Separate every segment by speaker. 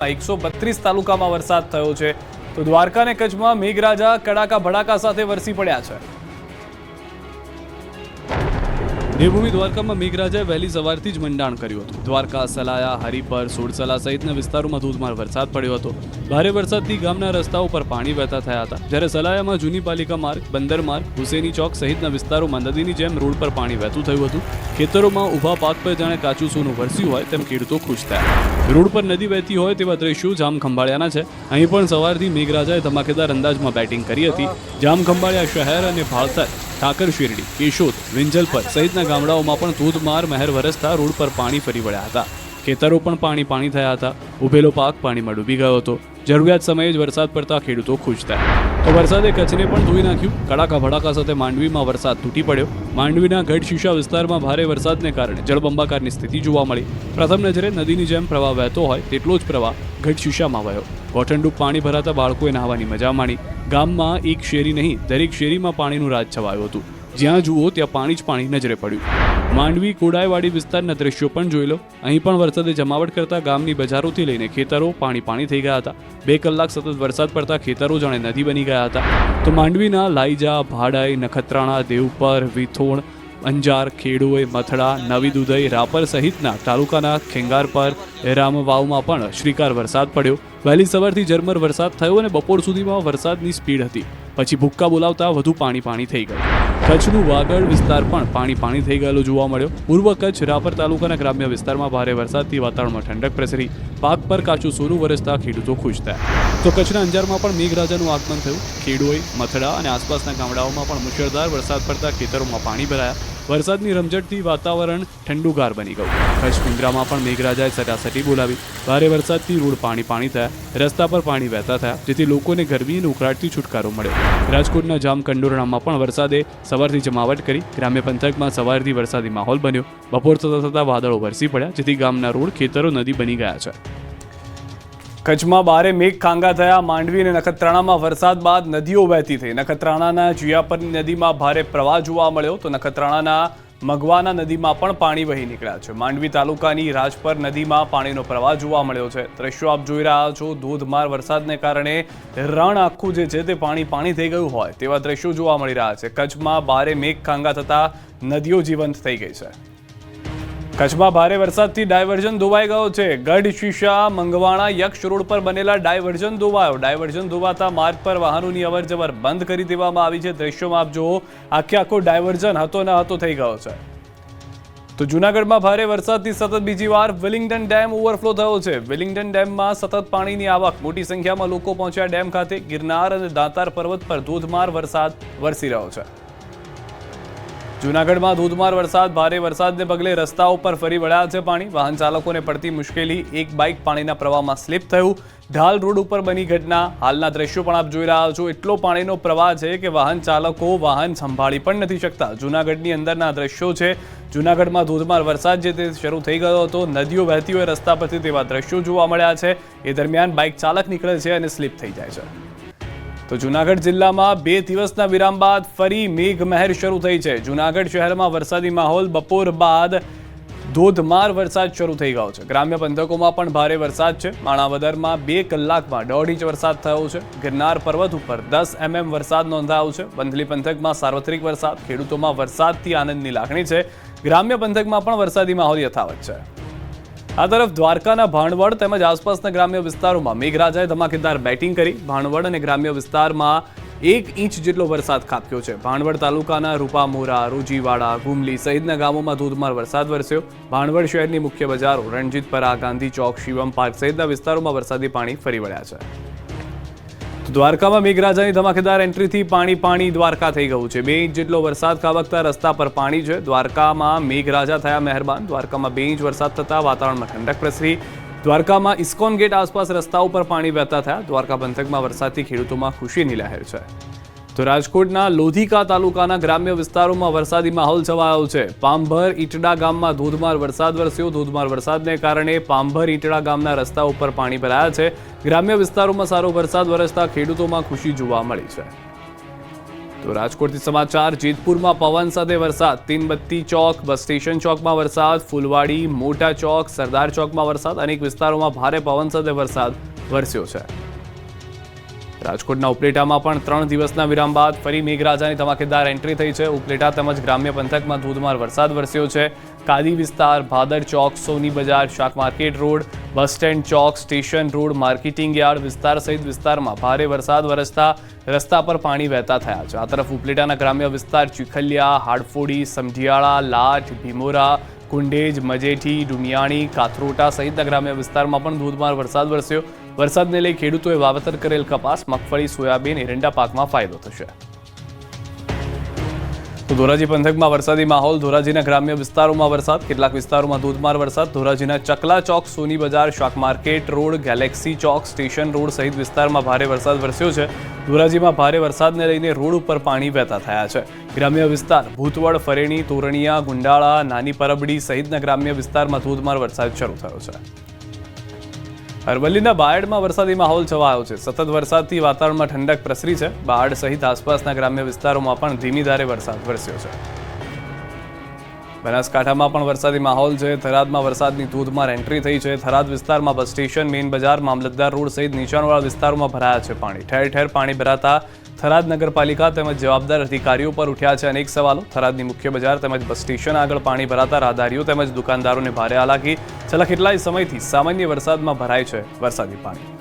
Speaker 1: એકસો બત્રીસ તાલુકામાં વરસાદ થયો છે. તો દ્વારકા અને કચ્છમાં મેઘરાજા કડાકા ભડાકા સાથે વરસી પડ્યા છે. દેવભૂમિ દ્વારકામાં મેઘરાજાએ વહેલી સવારથી જ મંડાણ કર્યું હતું. દ્વારકા, સલાયા, હરિપર સોડસલા સહિતના વિસ્તારોમાં ધોધમાર વરસાદ પડ્યો હતો. ભારે વરસાદથી ગામના રસ્તાઓ પર પાણી વહેતા થયા હતા. જ્યારે સલાયામાં જૂની પાલિકા માર્ગ, બંદર માર્ગ, હુસેની ચોક સહિતના વિસ્તારોમાં નદીની જેમ રોડ પર પાણી વહેતું થયું હતું. ખેતરોમાં ઊભા પાક પર જાણે કાચું સોનું વરસ્યું હોય તેમ ખેડૂતો ખુશ થયા. રોડ પર નદી વહેતી હોય તેવા દ્રશ્યો જામ ખંભાળિયાના છે. અહીં પણ સવારથી મેઘરાજાએ ધમાકેદાર અંદાજમાં બેટિંગ કરી હતી. જામ ખંભાળિયા શહેર અને ભાળતર ઠાકર શેરડી, કેશોદ વિંજલપર સહિતના ગામડાઓમાં પણ ધોધમાર મહેર વરસતા રોડ પર પાણી ફરી વળ્યા હતા. ખેતરો પણ પાણી પાણી થયા હતા. ઉભેલો પાક પાણીમાં ડૂબી ગયો હતો. જરૂરિયાત સમયે જ વરસાદ પડતા ખેડૂતો ખુશ થયા. તો વરસાદે કચ્છને પણ ધોઈ નાખ્યું. કડાકા ભડાકા સાથે માંડવીમાં વરસાદ તૂટી પડ્યો. માંડવીના ગઢ શીશા વિસ્તારમાં ભારે વરસાદને કારણે જળબંબાકારની સ્થિતિ જોવા મળી. પ્રથમ નજરે નદીની જેમ પ્રવાહ વહેતો હોય તેટલો જ પ્રવાહ ગઢ શીશામાં વહ્યો ગોઠણડૂબ પાણી ભરાતા બાળકોએ નહાવાની મજા માણી. ગામમાં એક શેરી નહીં, દરેક શેરીમાં પાણીનું રાજ છવાયું હતું. જ્યાં જુઓ ત્યાં પાણી જ પાણી નજરે પડ્યું. માંડવી, કોડાયવાડી વિસ્તારના દ્રશ્યો પણ જોઈ લો. અહીં પણ વરસાદે જમાવટ કરતા ગામની બજારોથી લઈને ખેતરો પાણી પાણી થઈ ગયા હતા. બે કલાક સતત વરસાદ પડતા ખેતરો જાણે નદી બની ગયા હતા. તો માંડવીના લાઈજા, ભાડાઈ, નખત્રાણા, દેવપર, વિથોણ, અંજાર ખેડુએ મથડા, નવી દુધઈ, રાપર સહિતના તાલુકાના ખેંગારપર રામવાવમાં પણ શ્રીકાર વરસાદ પડ્યો. વહેલી સવારથી ઝરમર વરસાદ થયો અને બપોર સુધીમાં વરસાદની સ્પીડ હતી. પછી ભૂક્કા બોલાવતા વધુ પાણી પાણી થઈ ગયું. કચ્છનું વાગડ વિસ્તાર પણ પાણી પાણી થઈ ગયેલો જોવા મળ્યો. પૂર્વ કચ્છ રાપર તાલુકાના ગ્રામ્ય વિસ્તારમાં ભારે વરસાદથી વાતાવરણમાં ઠંડક પ્રસરી. પાક પર કાચું સોનું વરસતા ખેડૂતો ખુશ થયા. તો કચ્છના અંજારમાં પણ મેઘરાજાનું આગમન થયું. ખેડોઈ મથડા અને આસપાસના ગામડાઓમાં પણ મુશળધાર વરસાદ પડતા ખેતરોમાં પાણી ભરાયા. વરસાદની રમઝટથી વાતાવરણ ઠંડુગાર બની ગયું. કચ્છ પિંજરામાં પણ મેઘરાજાએ સટાસટી બોલાવી. ભારે વરસાદથી રોડ પાણી પાણી થયા. રસ્તા પર પાણી વહેતા થયા, જેથી લોકોને ગરમી અને ઉકળાટથી છુટકારો મળ્યો. રાજકોટના જામ કંડોરણામાં પણ વરસાદે સવારથી જમાવટ કરી. ગ્રામ્ય પંથકમાં સવારથી વરસાદી માહોલ બન્યો. બપોર થતા થતા વાદળો વરસી પડ્યા, જેથી ગામના રોડ, ખેતરો, નદી બની ગયા છે. કચ્છમાં બારે મેઘ ખાંગા થયા. માંડવી અને નખત્રાણામાં વરસાદ બાદ નદીઓ વહેતી થઈ. નખત્રાણાના જુયાપરની નદીમાં ભારે પ્રવાહ જોવા મળ્યો તો નખત્રાણાના મગવાના નદીમાં પણ પાણી વહી નીકળ્યા છે. માંડવી તાલુકાની રાજપર નદીમાં પાણીનો પ્રવાહ જોવા મળ્યો છે. દ્રશ્યો આપ જોઈ રહ્યા છો. ધોધમાર વરસાદને કારણે રણ આખું જે છે તે પાણી પાણી થઈ ગયું હોય તેવા દ્રશ્યો જોવા મળી રહ્યા છે. કચ્છમાં ભારે મેઘ ખાંગા થતા નદીઓ જીવંત થઈ ગઈ છે. કચ્છમાં ભારે વરસાદથી ડાયવર્ઝન ધોવાઈ ગયો છે. ગઢ, શીશા, મંગવાણા, યક્ષ રોડ પર બનેલા ડાયવર્ઝન ધોવાયો. ડાયવર્ઝન ધોવાતા માર્ગ પર વાહનોની અવરજવર બંધ કરી દેવામાં આવી છે. દ્રશ્યોમાં આપ જુઓ, આખે આખો ડાયવર્ઝન હતો ન હતો થઈ ગયો છે. તો જૂનાગઢમાં ભારે વરસાદથી સતત બીજી વાર વિલિંગ્ટન ડેમ ઓવરફ્લો થયો છે. વિલિંગ્ટન ડેમમાં સતત પાણીની આવક. મોટી સંખ્યામાં લોકો પહોંચ્યા ડેમ ખાતે. ગિરનાર અને દાંતાર પર્વત પર ધોધમાર વરસાદ વરસી રહ્યો છે. જૂનાગઢમાં ધોધમાર વરસાદ, ભારે વરસાદને પગલે રસ્તાઓ પર ફરી વળ્યા છે પાણી. વાહન ચાલકોને પડતી મુશ્કેલી, એક બાઇક પાણીના પ્રવાહમાં સ્લીપ થયું. ઢાલ રોડ ઉપર બની ઘટના. હાલના દ્રશ્યો પણ આપ જોઈ રહ્યા છો. એટલો પાણીનો પ્રવાહ છે કે વાહન ચાલકો વાહન સંભાળી પણ નથી શકતા. જૂનાગઢની અંદરના દ્રશ્યો છે. જૂનાગઢમાં ધોધમાર વરસાદ જે તે શરૂ થઈ ગયો હતો. નદીઓ વહેતી હોય રસ્તા પરથી તેવા દ્રશ્યો જોવા મળ્યા છે. એ દરમિયાન બાઇક ચાલક નીકળે છે અને સ્લીપ થઈ જાય છે. તો જૂનાગઢ જિલ્લામાં બે દિવસના વિરામ બાદ ફરી મેઘમહેર શરૂ થઈ છે. જૂનાગઢ શહેરમાં વરસાદી માહોલ બપોર બાદ ધોધમાર વરસાદ શરૂ થઈ ગયો છે. ગ્રામ્ય પંથકોમાં પણ ભારે વરસાદ છે. માણાવદરમાં બે કલાકમાં દોઢ ઇંચ વરસાદ થયો છે. ગિરનાર પર્વત ઉપર દસ એમએમ વરસાદ નોંધાયો છે. બંધલી પંથકમાં સાર્વત્રિક વરસાદ, ખેડૂતોમાં વરસાદથી આનંદની લાગણી છે. ગ્રામ્ય પંથકમાં પણ વરસાદી માહોલ યથાવત છે. આ તરફ દ્વારકાના ભાણવડ તેમજ આસપાસના ગ્રામ્ય વિસ્તારોમાં મેઘરાજાએ ધમાકેદાર બેટિંગ કરી. ભાણવડ અને ગ્રામ્ય વિસ્તારમાં એક ઇંચ જેટલો વરસાદ ખાબક્યો છે. ભાણવડ તાલુકાના રૂપામોરા, રોજીવાડા, ગુમલી સહિતના ગામોમાં ધોધમાર વરસાદ વરસ્યો. ભાણવડ શહેરની મુખ્ય બજારો રણજીતપરા, ગાંધી ચોક, શિવમ પાર્ક સહિતના વિસ્તારોમાં વરસાદી પાણી ફરી વળ્યા છે. દ્વારકામાં મેઘરાજાની ધમાકેદાર એન્ટ્રીથી પાણી પાણી દ્વારકા થઈ ગયું છે. બે ઇંચ જેટલો વરસાદ ખાબકતા રસ્તા પર પાણી છે. દ્વારકામાં મેઘરાજા થયા મહેરબાન. દ્વારકામાં બે ઇંચ વરસાદ થતાં વાતાવરણમાં ઠંડક પ્રસરી. દ્વારકામાં ઇસ્કોન ગેટ આસપાસ રસ્તા ઉપર પાણી વહેતા થયા. દ્વારકા પંથકમાં વરસાદથી ખેડૂતોમાં ખુશીની લહેર છે. તો રાજકોટના લોધિકા તાલુકાના ગ્રામ્ય વિસ્તારોમાં વરસાદી માહોલ છવાયો છે. પાંભર ઈટડા ગામમાં ધોધમાર વરસાદ વરસ્યો. ધોધમાર વરસાદને કારણે પાંભર ઈટડા ગામના રસ્તા ઉપર પાણી ભરાયા છે. ગ્રામ્ય વિસ્તારોમાં સારો વરસાદ વરસતા ખેડૂતોમાં ખુશી જોવા મળી છે. તો રાજકોટથી સમાચાર, જેતપુરમાં પવન સાથે વરસાદ. તીનબત્તી ચોક, બસ સ્ટેશન ચોકમાં વરસાદ. ફૂલવાડી, મોટા ચોક, સરદાર ચોકમાં વરસાદ. અનેક વિસ્તારોમાં ભારે પવન સાથે વરસાદ વરસ્યો છે. રાજકોટના ઉપલેટામાં પણ ત્રણ દિવસના વિરામ બાદ ફરી મેઘરાજાની ધમાકેદાર એન્ટ્રી થઈ છે. ઉપલેટા તેમજ ગ્રામ્ય પંથકમાં ધોધમાર વરસાદ વરસ્યો છે. કાદી વિસ્તાર, ભાદર ચોક, સોની બજાર, શાક market road, bus stand Chowk, station road, marketing yard વિસ્તાર સહિત વિસ્તારમાં ભારે વરસાદ વરસતા રસ્તા પર પાણી વહેતા થયા છે. આ તરફ ઉપલેટાના ગ્રામ્ય વિસ્તાર ચીખલિયા, હાડફોડી, સમઢિયાળા લાઠ ભીમોરા, કુંડેજ, મજેઠી, ડુમિયાણી, કાથરોટા સહિતના ગ્રામ્ય વિસ્તારમાં પણ ધોધમાર વરસાદ વરસ્યો. વરસાદને લઈ ખેડૂતોએ વાવેતર કરેલ કપાસ, મગફળી, સોયાબીન એરંડા પાકમાં ફાયદો થશે. ધોરાજી પંથકમાં વરસાદી માહોલ, ધોરાજીના ગ્રામ્ય વિસ્તારોમાં વરસાદ, કેટલાક વિસ્તારોમાં ધોધમાર વરસાદ, ધોરાજીના ચકલા ચોક, સોની બજાર, શાક market road, galaxy Chowk, station road સહિત વિસ્તારમાં ભારે વરસાદ વરસ્યો છે. ધોરાજીમાં ભારે વરસાદને લઈને રોડ ઉપર પાણી વહેતા થયા છે. ગ્રામ્ય વિસ્તાર ભૂતવડ ફરેણી, તોરણિયા, ગુંડાળા, નાની પરબડી સહિતના ગ્રામ્ય વિસ્તારમાં ધોધમાર વરસાદ શરૂ થયો છે. અરવલ્લીના બાયડમાં વરસાદી માહોલ છવાયો છે. સતત વરસાદથી વાતાવરણમાં ઠંડક પ્રસરી છે. બાયડ સહિત આસપાસના ગ્રામ્ય વિસ્તારોમાં પણ ધીમી ધારે વરસાદ વરસ્યો છે. બનાસકાંઠામાં પણ વરસાદી માહોલ છે. થરાદમાં વરસાદની ધોધમાર એન્ટ્રી થઈ છે. થરાદ વિસ્તારમાં બસ સ્ટેશન, મેઇન બજાર, મામલતદાર રોડ સહિત નીચાણવાળા વિસ્તારોમાં ભરાયા છે પાણી. ઠેર ઠેર પાણી ભરાતા થરાદ નગરપાલિકા તેમજ જવાબદાર અધિકારીઓ પર ઉઠ્યા છે અનેક સવાલો. થરાદની મુખ્ય બજાર તેમજ બસ સ્ટેશન આગળ પાણી ભરાતા રાહદારીઓ તેમજ દુકાનદારોને ભારે હાલાકી. છેલ્લા કેટલાય સમયથી સામાન્ય વરસાદમાં ભરાય છે વરસાદી પાણી.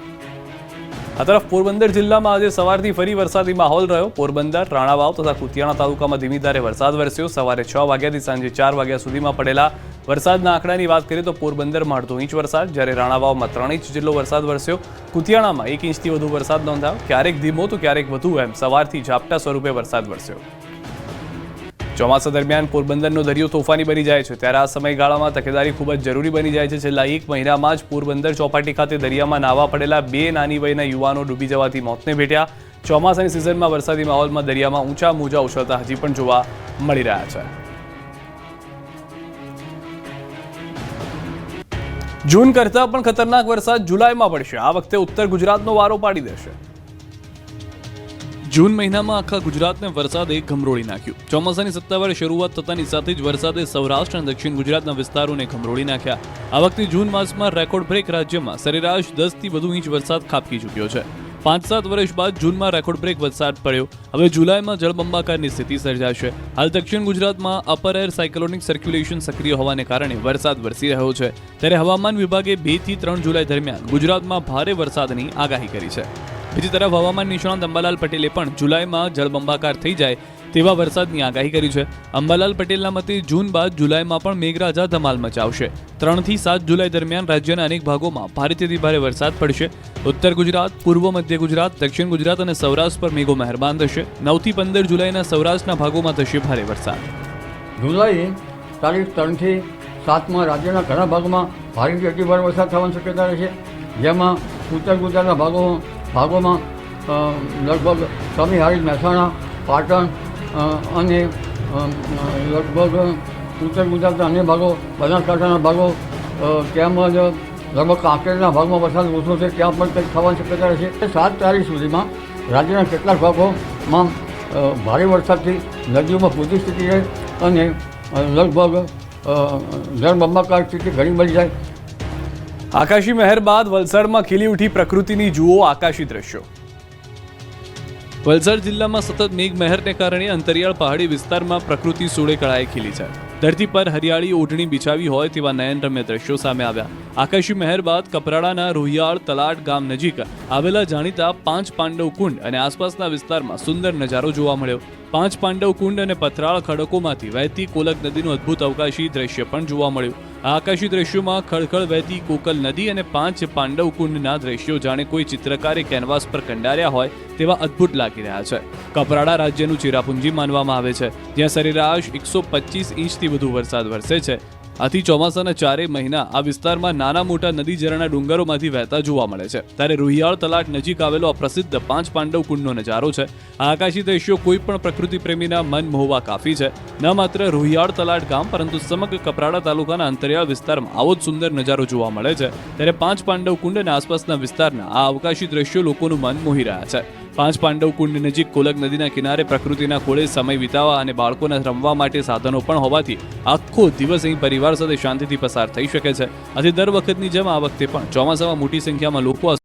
Speaker 1: આ તરફ પોરબંદર જિલ્લામાં આજે સવારથી ફરી વરસાદી માહોલ રહ્યો. પોરબંદર, રાણાવાવ તથા કુતિયાણા તાલુકામાં ધીમી ધારે વરસાદ વરસ્યો. સવારે છ વાગ્યાથી સાંજે ચાર વાગ્યા સુધીમાં પડેલા વરસાદના આંકડાની વાત કરીએ તો પોરબંદરમાં અડધો ઇંચ વરસાદ, જ્યારે રાણાવાવમાં ત્રણ ઇંચ જેટલો વરસાદ વરસ્યો. કુતિયાણામાં એક ઇંચથી વધુ વરસાદ નોંધાયો. ક્યારેક ધીમો તો ક્યારેક વધુ એમ. સવારથી ઝાપટા સ્વરૂપે વરસાદ વરસ્યો. ચોમાસા દરમિયાન પોરબંદરનો દરિયો તોફાની બની જાય છે. ત્યારે આ સમયગાળામાં તકેદારી ખૂબ જ જરૂરી બની જાય છે. છેલ્લા એક મહિનામાં જ પોરબંદર ચોપાટી ખાતે દરિયામાં નાવા પડેલા બે નાની વયના યુવાનો ડૂબી જવાથી મોતને ભેટ્યા. ચોમાસાની સિઝનમાં વરસાદી માહોલમાં દરિયામાં ઊંચા મોજા ઉછળતા હજી પણ જોવા મળી રહ્યા છે. જૂન કરતાં પણ ખતરનાક વરસાદ જુલાઈમાં પડશે. આ વખતે ઉત્તર ગુજરાતનો વારો પાડી દેશે. જૂન મહિનામાં આખા ગુજરાતને વરસાદે ગમરોળી નાખ્યું. ચોમાસાની સત્તાવાર શરૂઆત થતાની સાથે જ વરસાદે સૌરાષ્ટ્ર અને દક્ષિણ ગુજરાતના વિસ્તારોને ગમરોળી નાખ્યા. આ વખતે જૂન માસમાં રેકોર્ડ બ્રેક રાજ્યમાં સરેરાશ દસથી વધુ ઇંચ વરસાદ ખાબકી ચૂક્યો છે. પાંચ સાત વર્ષ બાદ જૂનમાં રેકોર્ડ બ્રેક વરસાદ પડ્યો. હવે જુલાઈમાં જળબંબાકારની સ્થિતિ સર્જાશે. હાલ દક્ષિણ ગુજરાતમાં અપર એર સાયક્લોનિક સર્ક્યુલેશન સક્રિય હોવાને કારણે વરસાદ વરસી રહ્યો છે. ત્યારે હવામાન વિભાગે બેથી ત્રણ જુલાઈ દરમિયાન ગુજરાતમાં ભારે વરસાદની આગાહી કરી છે. બીજી તરફ હવામાન નિષ્ણાંત અંબાલાલ પટેલે પણ જુલાઈમાં જળબંબાકાર થઈ જાય તેવા વરસાદની આગાહી કરી છે. અંબાલાલ પટેલના મતે જૂન બાદ જુલાઈમાં પણ મેઘરાજા ધમાલ મચાવશે. ત્રણથી સાત જુલાઈ દરમિયાન રાજ્યના અનેક ભાગોમાં ભારેથી ભારે વરસાદ પડશે. ઉત્તર ગુજરાત, પૂર્વ મધ્ય ગુજરાત, દક્ષિણ ગુજરાત અને સૌરાષ્ટ્ર પર મેઘો મહેરબાન થશે. નવથી પંદર જુલાઈના સૌરાષ્ટ્રના ભાગોમાં થશે ભારે વરસાદ.
Speaker 2: જુલાઈ તારીખ ત્રણથી સાતમાં રાજ્યના ઘણા ભાગમાં ભારેથી અતિભારે વરસાદ થવાની શક્યતા રહેશે જેમાં ઉત્તર ગુજરાતના ભાગો ભાગોમાં લગભગ સમિહારી મહેસાણા, પાટણ અને લગભગ ઉત્તર ગુજરાતના અન્ય ભાગો, બનાસકાંઠાના ભાગો તેમજ લગભગ કાંકેરના ભાગમાં વરસાદ ઓછો છે, ત્યાં પણ કંઈક થવાની શક્યતા રહેશે. સાત તારીખ સુધીમાં રાજ્યના કેટલાક ભાગોમાં ભારે વરસાદથી નદીઓમાં પૂરતી સ્થિતિ રહે અને લગભગ જળબંબાકાર સ્થિતિ ઘણી બની જાય.
Speaker 1: આકાશી મહેર બાદ વલસાડમાં ખીલી ઉઠી પ્રકૃતિની જુઓ આકાશી દ્રશ્યો. વલસાડ જિલ્લામાં સતત મેઘ મહેરને કારણે અંતરિયાળ પહાડી વિસ્તારમાં પ્રકૃતિ સોળે કળાએ ખીલી છે. ધરતી પર હરિયાળી ઓઢણી બિછાવી હોય તેવા નયનરમ્ય દ્રશ્યો સામે આવ્યા. આકાશી મહેર બાદ કપરાડાના રોહિયાળ તલાટ ગામ નજીક આવેલા જાણીતા પાંચ પાંડવ કુંડ અને આસપાસના વિસ્તારમાં સુંદર નજારો જોવા મળ્યો. પાંચ પાંડવ કુંડ અને પથરાળ ખડકોમાંથી વહેતી કોલક નદીનું અદ્ભુત અવકાશી દ્રશ્ય પણ જોવા મળ્યું. આકાશી દ્રશ્યોમાં ખળખળ વહેતી કોકલ નદી અને પાંચ પાંડવ કુંડના દ્રશ્યો જાણે કોઈ ચિત્રકારે કેનવાસ પર કંડાર્યા હોય તેવા અદ્ભુત લાગી રહ્યા છે. કપરાડા રાજ્યનું ચિરાપુંજી માનવામાં આવે છે. જ્યાં સરેરાશ એકસો પચીસ ઇંચથી વધુ વરસાદ વરસે છે. આથી ચોમાસાના ચારેય મહિના આ વિસ્તારમાં નાના મોટા નદી ઝરણા ડુંગરોમાંથી વહેતા જોવા મળે છે. ત્યારે રૂહિયાળ તલાટ નજીક આવેલો આ પ્રસિદ્ધ પાંચ પાંડવ કુંડનો નજારો છે. આ આકાશી દ્રશ્યો કોઈ પણ પ્રકૃતિ પ્રેમીના મન મોહવા કાફી છે. ન માત્ર રૂહિયાળ તલાટ ગામ, પરંતુ સમગ્ર કપરાડા તાલુકાના અંતરિયાળ વિસ્તારમાં આવો જ સુંદર નજારો જોવા મળે છે. ત્યારે પાંચ પાંડવ કુંડ અને આસપાસના વિસ્તારના આ અવકાશી દ્રશ્યો લોકોનું મન મોહી રહ્યા છે. પાંચ પાંડવ કુંડ નજીક કોલક નદીના કિનારે પ્રકૃતિના ખોળે સમય વિતાવા અને બાળકોને રમવા માટે સાધનો પણ હોવાથી આખો દિવસ અહીં પરિવાર સાથે શાંતિથી પસાર થઈ શકે છે. આથી દર વખતની જેમ આ વખતે પણ ચોમાસામાં મોટી સંખ્યામાં લોકો